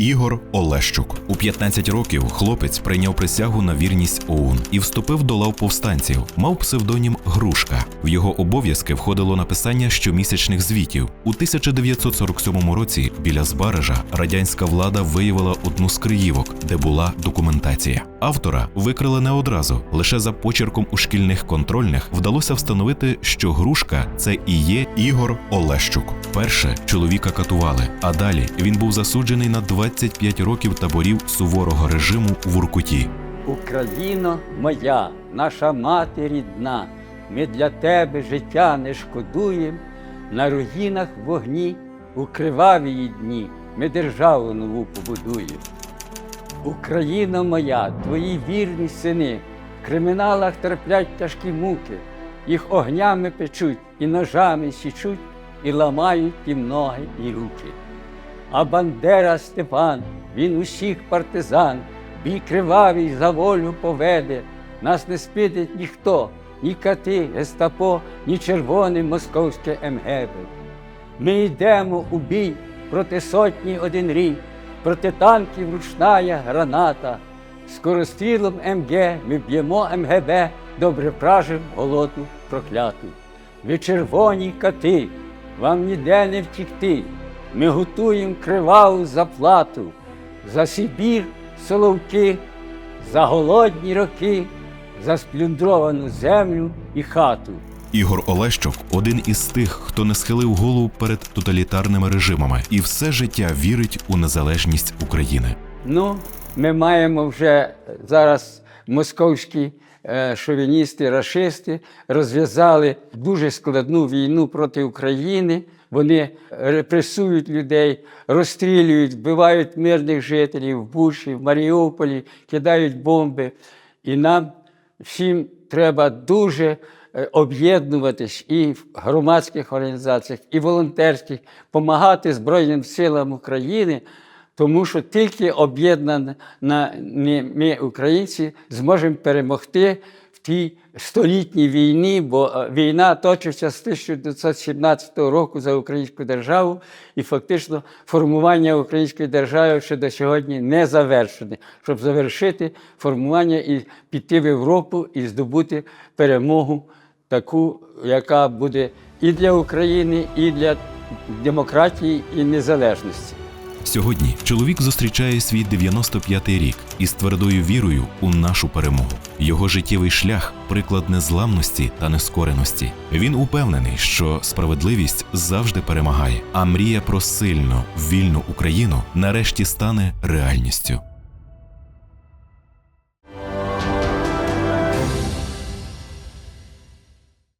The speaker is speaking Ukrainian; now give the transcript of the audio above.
Ігор Олещук. У 15 років хлопець прийняв присягу на вірність ОУН і вступив до лав повстанців. Мав псевдонім Грушка. В його обов'язки входило написання щомісячних звітів. У 1947 році біля Збаража радянська влада виявила одну з криївок, де була документація. Автора викрили не одразу. Лише за почерком у шкільних контрольних вдалося встановити, що грушка це і є Ігор Олещук. Перше чоловіка катували, а далі він був засуджений на 25 років таборів суворого режиму в Уркуті. Україно моя, наша мати рідна, ми для тебе життя не шкодуєм, на руїнах вогні, у криваві дні ми державу нову побудуємо. Україно моя, твої вірні сини, в криміналах терплять тяжкі муки, їх огнями печуть і ножами січуть, і ламають їм ноги і руки. А Бандера Степан, він усіх партизан, бій кривавий за волю поведе. Нас не спидить ніхто, ні кати, гестапо, ні червоне московське МГБ. Ми йдемо у бій проти сотні один рік, проти танків ручная граната. Скорострілом МГ ми б'ємо МГБ, добре пражим голоту прокляту. Ви червоні кати, вам ніде не втікти. Ми готуємо криваву заплату за Сибір, соловки, за голодні роки, за сплюндровану землю і хату. Ігор Олещук один із тих, хто не схилив голову перед тоталітарними режимами і все життя вірить у незалежність України. Ну, ми маємо вже зараз московські е, шовіністи, рашисти розв'язали дуже складну війну проти України. Вони репресують людей, розстрілюють, вбивають мирних жителів в Буші, в Маріуполі, кидають бомби. І нам всім треба дуже об'єднуватись і в громадських організаціях, і волонтерських, допомагати Збройним силам України. Тому що тільки об'єднані ми, українці, зможемо перемогти в тій столітній війні, бо е, війна точиться з 1917 року за українську державу, і фактично формування української держави ще до сьогодні не завершене, щоб завершити формування і піти в Європу і здобути перемогу, таку, яка буде і для України, і для демократії, і незалежності. Сьогодні чоловік зустрічає свій 95-й рік із твердою вірою у нашу перемогу. Його життєвий шлях приклад незламності та нескореності. Він упевнений, що справедливість завжди перемагає, а мрія про сильну, вільну Україну нарешті стане реальністю.